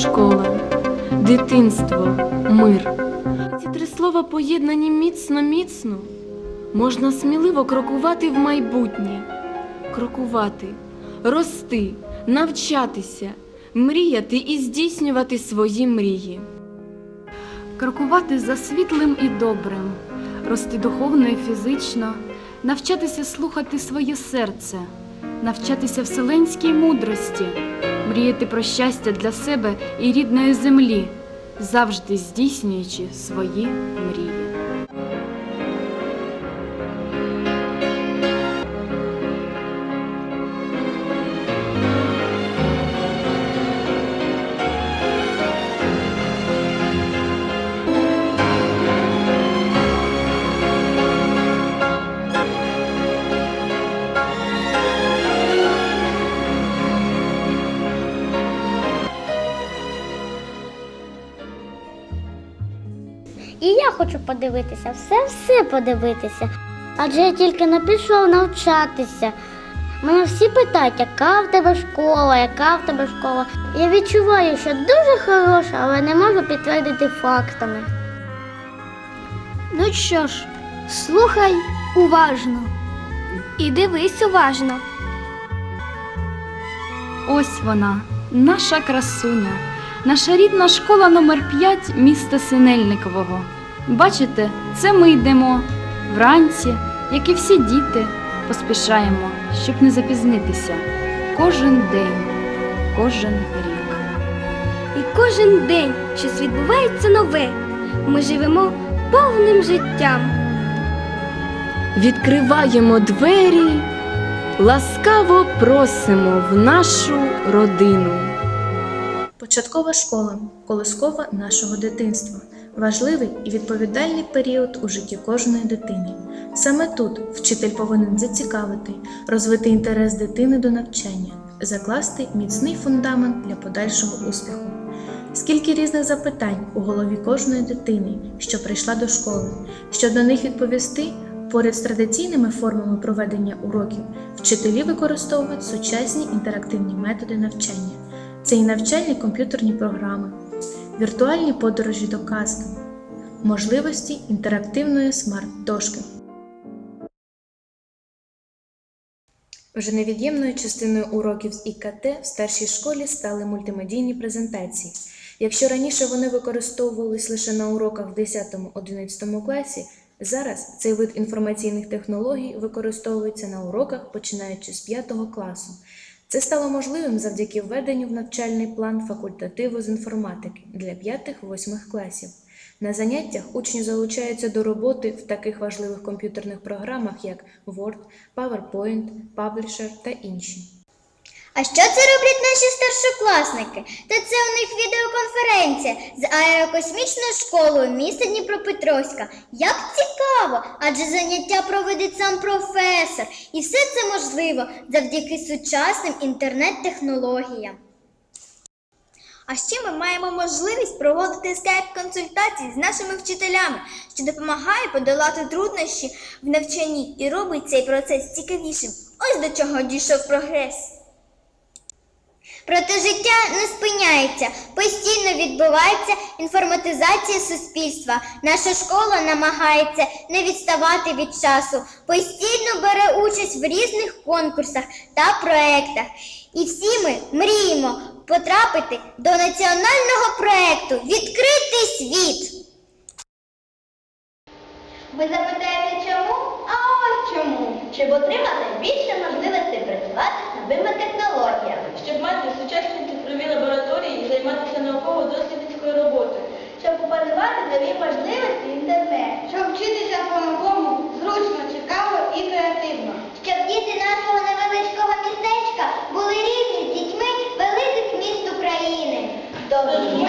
школа, дитинство, мир. Ці три слова поєднані міцно, міцно. Можна сміливо крокувати в майбутнє, крокувати, рости, навчатися, мріяти і здійснювати свої мрії. крокувати за світлим і добрим, рости духовно і фізично, навчатися слухати своє серце, навчатися вселенській мудрості, мріяти про щастя для себе і рідної землі, завжди здійснюючи свої мрії. Хочу подивитися, все-все подивитися. Адже я тільки не пішов навчатися. Мене всі питають, яка в тебе школа, яка в тебе школа. Я відчуваю, що дуже хороша, але не можу підтвердити фактами. Ну що ж, слухай уважно і дивись уважно. Ось вона, наша красуня, наша рідна школа номер 5 міста Синельникового. Бачите, це ми йдемо вранці, як і всі діти, поспішаємо, щоб не запізнитися. Кожен день, кожен рік. І кожен день щось відбувається нове. Ми живемо повним життям. Відкриваємо двері, ласкаво просимо в нашу родину. Початкова школа колискова нашого дитинства. Важливий і відповідальний період у житті кожної дитини. Саме тут вчитель повинен зацікавити, розвити інтерес дитини до навчання, закласти міцний фундамент для подальшого успіху. Скільки різних запитань у голові кожної дитини, що прийшла до школи, щоб на них відповісти, поряд з традиційними формами проведення уроків, вчителі використовують сучасні інтерактивні методи навчання. Це і навчальні комп'ютерні програми, віртуальні подорожі до казки, можливості інтерактивної смарт-дошки. Вже невід'ємною частиною уроків з ІКТ в старшій школі стали мультимедійні презентації. Якщо раніше вони використовувались лише на уроках в 10-11 класі, зараз цей вид інформаційних технологій використовується на уроках починаючи з 5 класу. Це стало можливим завдяки введенню в навчальний план факультативу з інформатики для 5-8 класів. На заняттях учні залучаються до роботи в таких важливих комп'ютерних програмах, як Word, PowerPoint, Publisher та інші. А що це роблять наші старшокласники? Та це у них відеоконференція з аерокосмічною школою міста Дніпропетровська. Як цікаво, адже заняття проводить сам професор, і все це можливо завдяки сучасним інтернет-технологіям. А ще ми маємо можливість проводити скайп-консультації з нашими вчителями, що допомагає подолати труднощі в навчанні і робить цей процес цікавішим. Ось до чого дійшов прогрес. Проте життя не спиняється, постійно відбувається інформатизація суспільства. Наша школа намагається не відставати від часу, постійно бере участь в різних конкурсах та проєктах. І всі ми мріємо потрапити до національного проєкту Відкритий світ. Ви запитаєте чому? А ось чому. Щоб отримати Hallelujah.